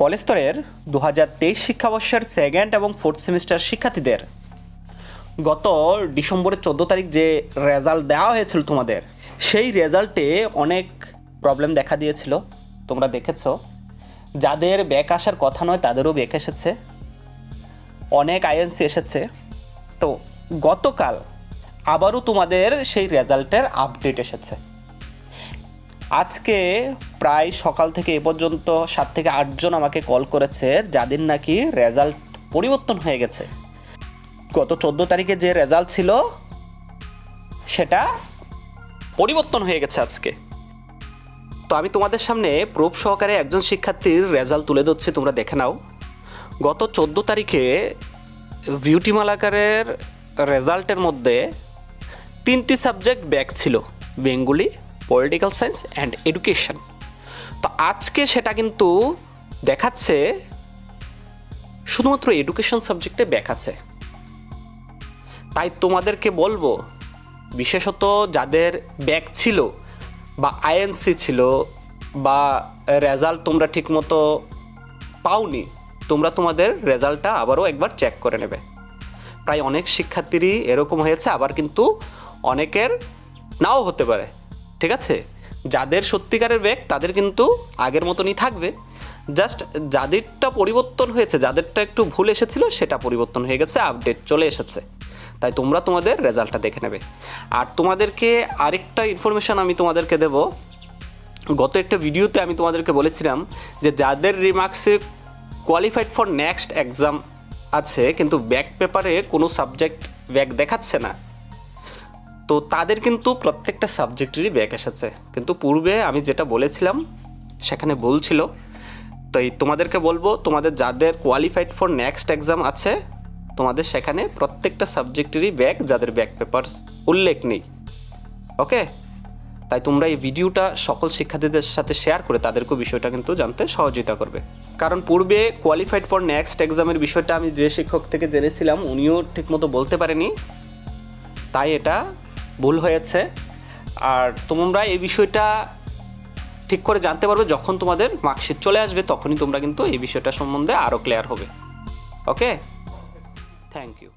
College স্তরের দু হাজার তেইশ শিক্ষাবর্ষের সেকেন্ড এবং ফোর্থ সেমিস্টার শিক্ষার্থীদের গত ডিসেম্বরের চোদ্দ তারিখ যে রেজাল্ট দেওয়া হয়েছিল তোমাদের, সেই রেজাল্টে অনেক প্রবলেম দেখা দিয়েছিল। তোমরা দেখেছ, যাদের ব্যাক আসার কথা নয় তাদেরও ব্যাক এসেছে। অনেক আইএনসি এসেছে। তো গতকাল আবারও তোমাদের সেই রেজাল্টের আপডেট এসেছে। আজকে প্রায় সকাল থেকে এ পর্যন্ত সাত থেকে আটজন আমাকে কল করেছে যাদের নাকি রেজাল্ট পরিবর্তন হয়ে গেছে। গত চোদ্দ তারিখে যে রেজাল্ট ছিল, সেটা পরিবর্তন হয়ে গেছে আজকে। তো আমি তোমাদের সামনে প্রুফ সহকারে একজন শিক্ষার্থীর রেজাল্ট তুলে ধরছি, তোমরা দেখে নাও। গত চোদ্দ তারিখে বিউটি মালাকারের রেজাল্টের মধ্যে তিনটি সাবজেক্ট ব্যাক ছিল, Bengali political science and education তো আজকে সেটা কিন্তু দেখাচ্ছে শুধুমাত্র এডুকেশন সাবজেক্টে আছে তাই তোমাদেরকে বলব, বিশেষত যাদের ব্যাক ছিল বা আইএনসি ছিল বা রেজাল্ট তোমরা ঠিকমতো পাওনি, তোমরা তোমাদের রেজাল্টটা আবারও একবার চেক করে নেবে। প্রায় অনেক শিক্ষার্থীরই এরকম হয়েছে, আবার কিন্তু অনেকের নাও হতে পারে। ঠিক আছে? যাদের সত্যিকারের ব্যাগ তাদের কিন্তু আগের মতনই থাকবে। জাস্ট যাদেরটা পরিবর্তন হয়েছে, যাদেরটা একটু ভুল এসেছিল, সেটা পরিবর্তন হয়ে গেছে আপডেট চলে এসেছে। তাই তোমরা তোমাদের রেজাল্টটা দেখে নেবে। আর তোমাদেরকে আরেকটা ইনফরমেশান আমি তোমাদেরকে দেবো। গত একটা ভিডিওতে আমি তোমাদেরকে বলেছিলাম যে যাদের রিমার্কসে কোয়ালিফাইড ফর নেক্সট এক্সাম আছে, কিন্তু ব্যাক পেপারে কোনো সাবজেক্ট ব্যাক দেখাচ্ছে না তো তাদের কিন্তু প্রত্যেকটা সাবজেক্টেরই ব্যাক এসেছে। কিন্তু পূর্বে আমি যেটা বলেছিলাম, সেখানে ভুল ছিল। তো এই তোমাদেরকে বলব, তোমাদের যাদের কোয়ালিফাইড ফর নেক্সট এক্সাম আছে, তোমাদের সেখানে প্রত্যেকটা সাবজেক্টেরই ব্যাক, যাদের ব্যাক পেপার উল্লেখ নেই। ওকে? তাই তোমরা এই ভিডিওটা সকল শিক্ষার্থীদের সাথে শেয়ার করে তাদেরকেও বিষয়টা কিন্তু জানতে সহযোগিতা করবে। কারণ পূর্বে কোয়ালিফাইড ফর নেক্সট এক্সামের বিষয়টা আমি যে শিক্ষক থেকে জেনেছিলাম, উনিও ঠিকমতো বলতে পারেনি। তাই এটা ভুল হয়েছে। আর তোমরা এই বিষয়টা ঠিক করে জানতে পারবে যখন তোমাদের মার্কশিট চলে আসবে, তখনই তোমরা কিন্তু এই বিষয়টা সম্বন্ধে আরও ক্লিয়ার হবে। Okay thank you